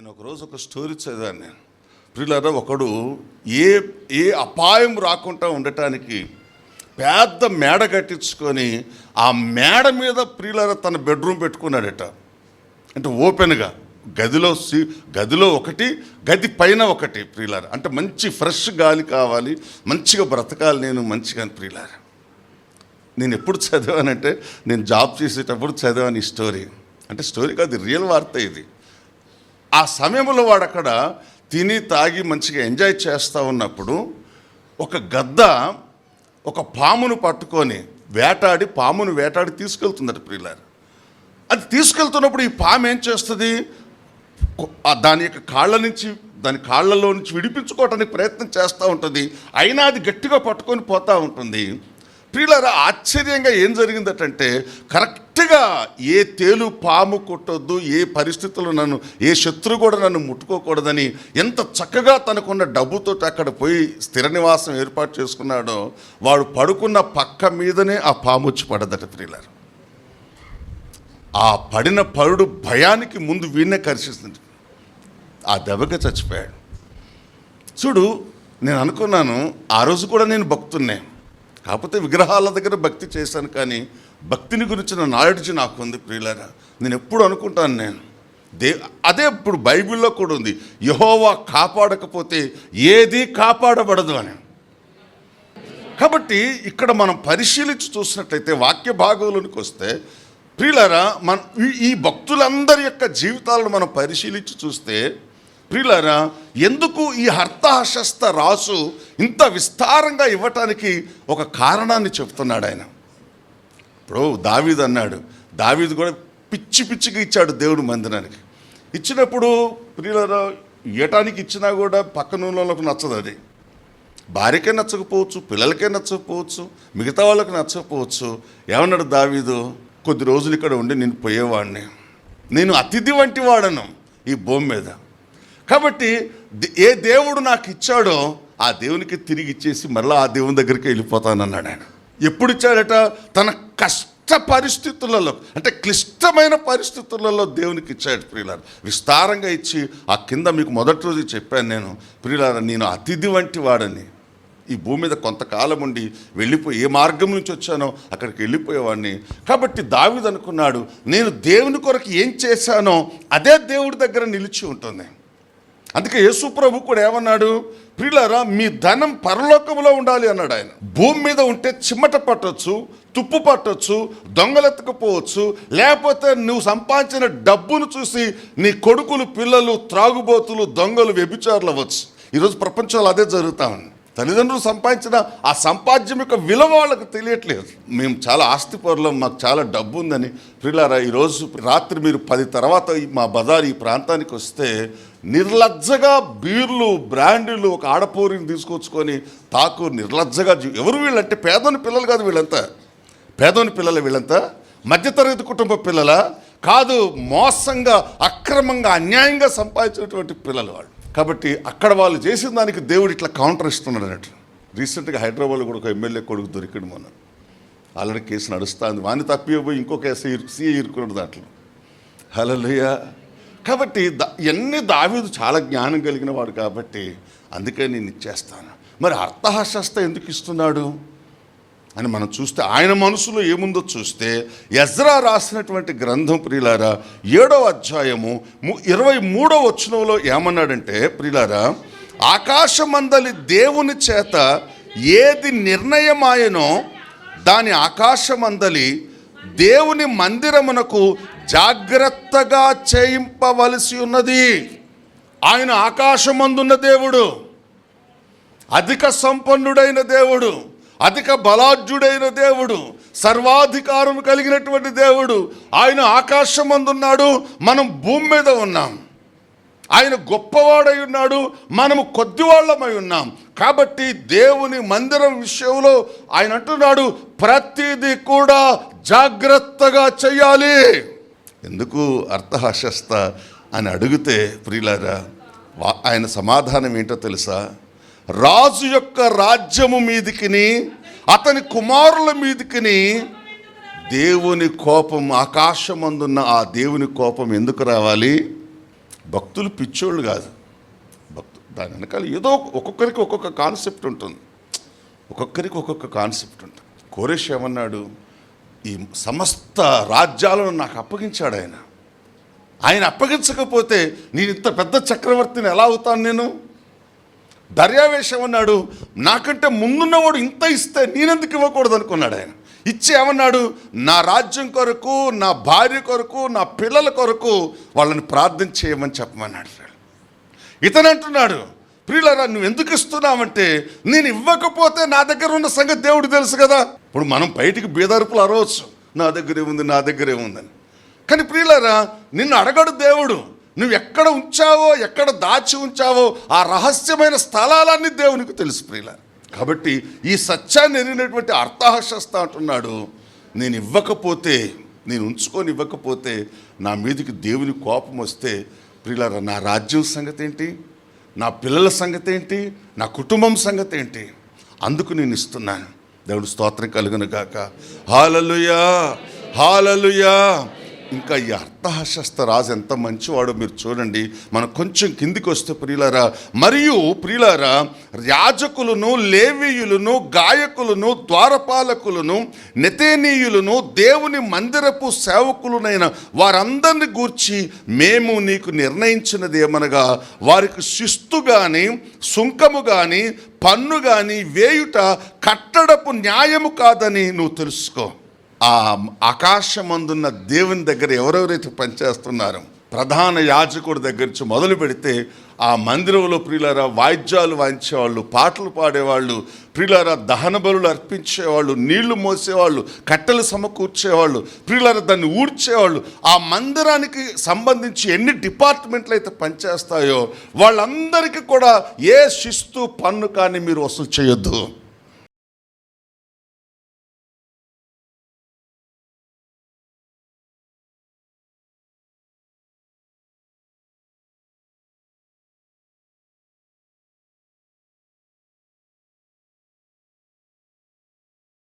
నేను ఒకరోజు ఒక స్టోరీ చదివాను నేను. ప్రియులారా ఒకడు ఏ ఏ అపాయం రాకుండా ఉండటానికి పెద్ద మేడ కట్టించుకొని ఆ మేడ మీద ప్రియులారా తన బెడ్రూమ్ పెట్టుకున్నాడట. అంటే ఓపెన్గా గదిలో సీ గదిలో ఒకటి గది పైన ఒకటి ప్రియులార. అంటే మంచి ఫ్రెష్ గాలి కావాలి మంచిగా బ్రతకాలి నేను మంచిగా ప్రియులార. నేను ఎప్పుడు చదివానంటే నేను జాబ్ చేసేటప్పుడు చదివాను ఈ స్టోరీ. అంటే స్టోరీ కాదు రియల్ వార్త ఇది. ఆ సమయంలో వాడు అక్కడ తిని తాగి మంచిగా ఎంజాయ్ చేస్తూ ఉన్నప్పుడు ఒక గద్ద ఒక పామును పట్టుకొని వేటాడి పామును వేటాడి తీసుకెళ్తుందట ప్రియులారు. అది తీసుకెళ్తున్నప్పుడు ఈ పాము ఏం చేస్తుంది? దాని యొక్క కాళ్ళ నుంచి దాని కాళ్ళలో నుంచి విడిపించుకోవటానికి ప్రయత్నం చేస్తూ ఉంటుంది. అయినా అది గట్టిగా పట్టుకొని పోతూ ఉంటుంది. ప్రియులారా ఆశ్చర్యంగా ఏం జరిగిందటంటే గట్టిగా ఏ తేలు పాము కొట్టొద్దు ఏ పరిస్థితుల్లో నన్ను ఏ శత్రువు కూడా నన్ను ముట్టుకోకూడదని ఎంత చక్కగా తనకున్న డబ్బుతో అక్కడ పోయి స్థిర నివాసం ఏర్పాటు చేసుకున్నాడో వాడు పడుకున్న పక్క మీదనే ఆ పాము వచ్చి పడదట ప్రియులారు ఆ పడిన పరుడు భయానికి ముందు వీణ్ణే కరిచేస్తుంది ఆ దెబ్బకి చచ్చిపోయాడు. చూడు నేను అనుకున్నాను ఆ రోజు కూడా నేను భక్తున్నాను కాకపోతే విగ్రహాల దగ్గర భక్తి చేశాను కానీ భక్తిని గురించిన నాలెడ్జ్ నాకు ఉంది ప్రియులారా. నేను ఎప్పుడు అనుకుంటాను నేను. దే అదే ఇప్పుడు బైబిల్లో కూడా ఉంది. యహోవా కాపాడకపోతే ఏది కాపాడబడదు అని. కాబట్టి ఇక్కడ మనం పరిశీలించి చూసినట్లయితే వాక్య భాగంలోనికి వస్తే ప్రియులారా మన ఈ- ఈ భక్తులందరి యొక్క జీవితాలను మనం పరిశీలించి చూస్తే ప్రియులారా ఎందుకు ఈ హర్తహశస్త రాసు ఇంత విస్తారంగా ఇవ్వటానికి ఒక కారణాన్ని చెప్తున్నాడు ఆయన? ఇప్పుడు దావీదు అన్నాడు దావీదు కూడా పిచ్చి పిచ్చిగా ఇచ్చాడు దేవుడు మందిరానికి. ఇచ్చినప్పుడు ప్రియులారా ఇయ్యటానికి ఇచ్చినా కూడా పక్కన వాళ్ళకు నచ్చదు అది. భార్యకే నచ్చకపోవచ్చు పిల్లలకే నచ్చకపోవచ్చు మిగతా వాళ్ళకి నచ్చకపోవచ్చు. ఏమన్నాడు దావీదు? కొద్ది రోజులు ఇక్కడ ఉండి నేను పోయేవాడిని. నేను అతిథి వంటి వాడను ఈ భూమి మీద. కాబట్టి దే- ఏ దేవుడు నాకు ఇచ్చాడో ఆ దేవునికి తిరిగి ఇచ్చేసి మళ్ళీ ఆ దేవుని దగ్గరికి వెళ్ళిపోతానన్నాడు ఆయన. ఎప్పుడు ఇచ్చాడట? తన కష్ట పరిస్థితులలో అంటే క్లిష్టమైన పరిస్థితులలో దేవునికి ఇచ్చాడు ప్రియులారు. విస్తారంగా ఇచ్చి ఆ కింద మీకు మొదటి రోజు చెప్పాను నేను ప్రియులారా నేను అతిథి వంటి వాడని. ఈ భూమి మీద కొంతకాలం ఉండి వెళ్ళిపోయి ఏ మార్గం నుంచి వచ్చానో అక్కడికి వెళ్ళిపోయేవాడిని. కాబట్టి దావిదనుకున్నాడు నేను దేవుని కొరకు ఏం చేశానో అదే దేవుడి దగ్గర నిలిచి ఉంటుంది. అందుకే యేసు ప్రభు కూడా ఏమన్నాడు? ప్రియులారా మీ ధనం పరలోకంలో ఉండాలి అన్నాడు ఆయన. భూమి మీద ఉంటే చిమ్మట పట్టొచ్చు తుప్పు పట్టొచ్చు దొంగలెత్తకపోవచ్చు లేకపోతే నువ్వు సంపాదించిన డబ్బును చూసి నీ కొడుకులు పిల్లలు త్రాగుబోతులు దొంగలు వ్యభిచారులు అవ్వచ్చు. ఈరోజు ప్రపంచంలో అదే జరుగుతా ఉంది. తల్లిదండ్రులు సంపాదించిన ఆ సంపాద్యం యొక్క విలువ వాళ్ళకి తెలియట్లేదు. మేము చాలా ఆస్తిపరులం మాకు చాలా డబ్బు ఉందని. ప్రిలారా ఈరోజు రాత్రి మీరు పది తర్వాత మా బజార్ ఈ ప్రాంతానికి వస్తే నిర్లజ్జగా బీర్లు బ్రాండ్లు ఒక ఆడపూరిని తీసుకొచ్చుకొని తాకు నిర్లజ్జగా ఎవరు వీళ్ళంటే పేదోని పిల్లలు కాదు వీళ్ళంతా. పేదోని పిల్లలు వీళ్ళంతా. మధ్యతరగతి కుటుంబ పిల్లల? కాదు మోసంగా అక్రమంగా అన్యాయంగా సంపాదించినటువంటి పిల్లలు వాళ్ళు. కాబట్టి అక్కడ వాళ్ళు చేసిన దానికి దేవుడు ఇట్లా కౌంటర్ ఇస్తున్నాడు అన్నట్టు. రీసెంట్గా హైదరాబాద్లో కూడా ఒక ఎమ్మెల్యే కొడుకు దొరికిడు మొన్న. ఆల్రెడీ కేసు నడుస్తుంది. వాడిని తప్పిపోయి ఇంకో కేసు సీఏ ఇరుకున్నాడు దాంట్లో. హలలుయా కాబట్టి దా ఎన్ని దావీదు చాలా జ్ఞానం కలిగిన వాడు కాబట్టి అందుకే నేను ఇచ్చేస్తాను. మరి అర్థహాస్యస్త ఎందుకు ఇస్తున్నాడు? అని మనం చూస్తే ఆయన మనసులో ఏముందో చూస్తే ఎజ్రా రాసినటువంటి గ్రంథం ప్రియులారా ఏడవ అధ్యాయము ము- ఇరవై మూడవ వచనంలో ఏమన్నాడంటే ప్రియులారా ఆకాశమందలి దేవుని చేత ఏది నిర్ణయమాయనో దాని ఆకాశమందలి దేవుని మందిరమునకు జాగ్రత్తగా చేయింపవలసి ఉన్నది. ఆయన ఆకాశమందున్న దేవుడు అధిక సంపన్నుడైన దేవుడు. అధిక బలాఢ్యుడైన దేవుడు సర్వాధికారం కలిగినటువంటి దేవుడు ఆయన ఆకాశం ఆకాశమందున్నాడు మనం భూమి మీద ఉన్నాం. ఆయన గొప్పవాడై ఉన్నాడు మనము కొద్దివాళ్ళమై ఉన్నాం. కాబట్టి దేవుని మందిరం విషయంలో ఆయన అంటున్నాడు ప్రతిదీ కూడా జాగ్రత్తగా చేయాలి ఎందుకు అర్థహాస్యస్త అని అడిగితే ప్రియులారా వా- ఆయన సమాధానం ఏంటో తెలుసా? రాజు యొక్క రాజ్యము మీదికిని అతని కుమారుల మీదికిని దేవుని కోపం ఆకాశమందున్న ఆ దేవుని కోపం ఎందుకు రావాలి? భక్తులు పిచ్చోళ్ళు కాదు. భక్తు దాని వెనకాల ఏదో ఒక్కొక్కరికి ఒక్కొక్క కాన్సెప్ట్ ఉంటుంది. ఒక్కొక్కరికి ఒక్కొక్క కాన్సెప్ట్ ఉంటుంది. కోరేష్ ఏమన్నాడు? ఈ సమస్త రాజ్యాలను నాకు అప్పగించాడు ఆయన. ఆయన అప్పగించకపోతే నేను ఇంత పెద్ద చక్రవర్తిని ఎలా అవుతాను నేను? దర్యావేశం అన్నాడు నాకంటే ముందున్నవాడు ఇంత ఇస్తే నేనెందుకు ఇవ్వకూడదు అనుకున్నాడు ఆయన. ఇచ్చి ఏమన్నాడు నా రాజ్యం కొరకు నా భార్య కొరకు నా పిల్లల కొరకు వాళ్ళని ప్రార్థన చేయమని చెప్పమన్నాడు ఇతను అంటున్నాడు ప్రియులరా నువ్వు ఎందుకు ఇస్తున్నావంటే నేను ఇవ్వకపోతే నా దగ్గర ఉన్న సంగతి దేవుడు తెలుసు కదా. ఇప్పుడు మనం బయటికి బీదరుపులు అరవచ్చు. నా దగ్గరే ఉంది నా దగ్గరే ఉందని. కానీ ప్రియులరా నిన్ను అడగడు దేవుడు. నువ్వు ఎక్కడ ఉంచావో ఎక్కడ దాచి ఉంచావో ఆ రహస్యమైన స్థలాలన్నీ దేవునికి తెలుసు ప్రియుల కాబట్టి ఈ సత్యాన్ని ఎరిగినటువంటి అర్థహశస్త అంటున్నాడు నేను ఇవ్వకపోతే నేను ఉంచుకొని ఇవ్వకపోతే నా మీదకి దేవుని కోపం వస్తే ప్రియులారా నా రాజ్యం సంగతి ఏంటి నా పిల్లల సంగతి ఏంటి నా కుటుంబం సంగతి ఏంటి అందుకు నేను ఇస్తున్నాను. దేవుడు స్తోత్రం కలుగును గాక. Hallelujah hallelujah. ఇంకా ఈ అర్థహశస్త రాజు ఎంత మంచివాడో మీరు చూడండి. మనం కొంచెం కిందికి వస్తే ప్రియులారా మరియు ప్రియులారా యాజకులను లేవీయులను గాయకులను ద్వారపాలకులను నెతేనీయులను దేవుని మందిరపు సేవకులనైన వారందరిని గూర్చి మేము నీకు నిర్ణయించినది ఏమనగా వారికి శిస్తు కానీ సుంకము కానీ పన్ను కానీ వేయుట కట్టడపు న్యాయము కాదని నువ్వు తెలుసుకో. ఆ ఆకాశమందున్న దేవుని దగ్గర ఎవరెవరైతే పనిచేస్తున్నారో ప్రధాన యాజకుడి దగ్గర నుంచి మొదలు పెడితే ఆ మందిరంలో ప్రియులారా వాయిద్యాలు వాయించేవాళ్ళు పాటలు పాడేవాళ్ళు ప్రియులారా దహన బలులు అర్పించేవాళ్ళు నీళ్ళు మోసేవాళ్ళు కట్టెలు సమకూర్చేవాళ్ళు ప్రియులారా దాన్ని ఊడ్చేవాళ్ళు ఆ మందిరానికి సంబంధించి ఎన్ని డిపార్ట్మెంట్లు అయితే పనిచేస్తాయో వాళ్ళందరికీ కూడా ఏ శిస్తు పన్ను కానీ మీరు వసూలు చేయొద్దు.